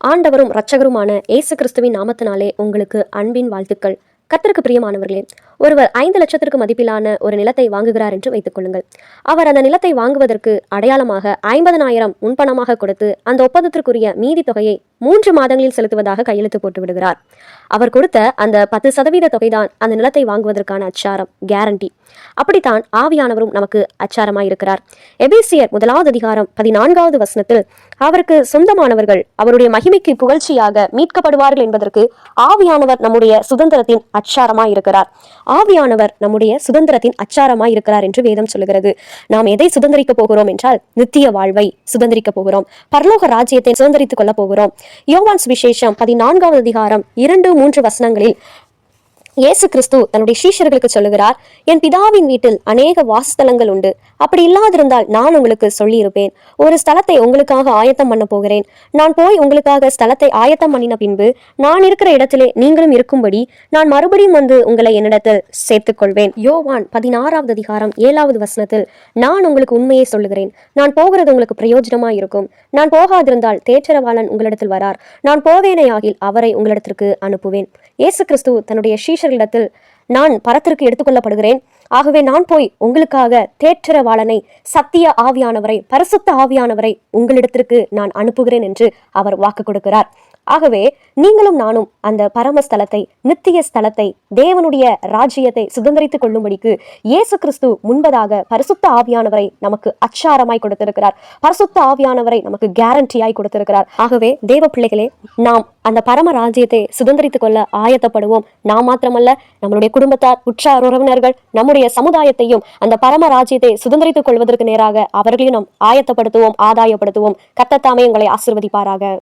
ஆண்டவரும் இரட்சகருமான இயேசு கிறிஸ்துவின் நாமத்தினாலே உங்களுக்கு அன்பின் வாழ்த்துக்கள். கத்திற்கு பிரியமானவர்களே ஒருவர் ஐந்து லட்சத்திற்கு மதிப்பிலான ஒரு நிலத்தை வாங்குகிறார் என்று வைத்துக் கொள்ளுங்கள். அவர் அந்த நிலத்தை வாங்குவதற்கு அடையாளமாக ஐம்பதனாயிரம் முன்பணமாக கொடுத்து அந்த ஒப்பந்தத்திற்குரிய மீதி தொகையை மூன்று மாதங்களில் செலுத்துவதாக கையெழுத்து போட்டு விடுகிறார். அவர் கொடுத்த அந்த பத்து சதவீத தொகைதான் அந்த நிலத்தை வாங்குவதற்கான அச்சாரம் கேரண்டி அப்படித்தான் ஆவியானவரும் நமக்கு அச்சாரமாய் இருக்கிறார் எபேசியர் முதலாவது அதிகாரம் பதினான்காவது வசனத்தில் அவருக்கு சொந்தமானவர்கள் அவருடைய மகிமைக்கு புகழ்ச்சியாக மீட்கப்படுவார்கள் என்பதற்கு ஆவியானவர் நம்முடைய சுதந்திரத்தின் அச்சாரமாய் இருக்கிறார் ஆவியானவர் நம்முடைய சுதந்திரத்தின் அச்சாரமாய் இருக்கிறார் என்று வேதம் சொல்லுகிறது நாம் எதை சுதந்திரிக்க போகிறோம் என்றால் நித்திய வாழ்வை சுதந்திரிக்க போகிறோம். பரலோக ராஜ்யத்தை சுதந்திரித்துக் கொள்ள போகிறோம். யோவான்ஸ் விசேஷம் பதினான்காவது அதிகாரம் இரண்டு மூன்று வசனங்களில் இயேசு கிறிஸ்து தன்னுடைய சீஷர்களுக்கு சொல்லுகிறார் என் பிதாவின் வீட்டில் அநேக வாசஸ்தலங்கள் உண்டு. அப்படி இல்லாதிருந்தால் நான் உங்களுக்கு சொல்லியிருப்பேன். ஒரு ஸ்தலத்தை உங்களுக்காக ஆயத்தம் பண்ண போகிறேன். நான் போய் உங்களுக்காக ஸ்தலத்தை ஆயத்தம் பண்ணின பின்பு நான் இருக்கிற இடத்திலே நீங்களும் இருக்கும்படி நான் மறுபடியும் வந்து உங்களை என்னிடத்தில் சேர்த்துக் கொள்வேன் யோவான் பதினாறாவது அதிகாரம் ஏழாவது வசனத்தில் நான் உங்களுக்கு உண்மையை சொல்லுகிறேன். நான் போகிறது உங்களுக்கு பிரயோஜனமா இருக்கும். நான் போகாதிருந்தால் தேற்றரவாளன் உங்களிடத்தில் வரார். நான் போவேனே ஆகில் அவரை உங்களிடத்திற்கு அனுப்புவேன். இயேசு கிறிஸ்து தன்னுடைய சீஷர் சீஷர்களிடத்தில் நான் பரத்திற்கு எடுத்துக்கொள்ளப்படுகிறேன். ஆகவே நான் போய் உங்களுக்காக தேற்றரவாளனை சத்திய ஆவியானவரை பரிசுத்த ஆவியானவரை உங்களிடத்திற்கு நான் அனுப்புகிறேன் என்று அவர் வாக்கு கொடுக்கிறார். ஆகவே நீங்களும் நானும் அந்த பரமஸ்தலத்தை நித்திய ஸ்தலத்தை தேவனுடைய ராஜ்யத்தை சுதந்திரித்துக் கொள்ளும்படிக்கு இயேசு கிறிஸ்து முன்பதாக பரிசுத்த ஆவியானவரை நமக்கு அச்சாரமாய் கொடுத்திருக்கிறார். பரிசுத்த ஆவியானவரை நமக்கு கேரண்டியாய் கொடுத்திருக்கிறார். ஆகவே தேவ பிள்ளைகளே நாம் அந்த பரம ராஜ்யத்தை சுதந்திரித்துக் கொள்ள ஆயத்தப்படுவோம். நாம் மாத்திரமல்ல நம்மளுடைய குடும்பத்தார் உற்றார் உறவினர்கள் நம்முடைய சமுதாயத்தையும் அந்த பரம ராஜ்யத்தை சுதந்திரித்துக் கொள்வதற்கு நேராக அவர்களையும் நாம் ஆயத்தப்படுத்துவோம் ஆதாயப்படுத்துவோம். கத்தத்தாமே உங்களை ஆசிர்வதிப்பாராக.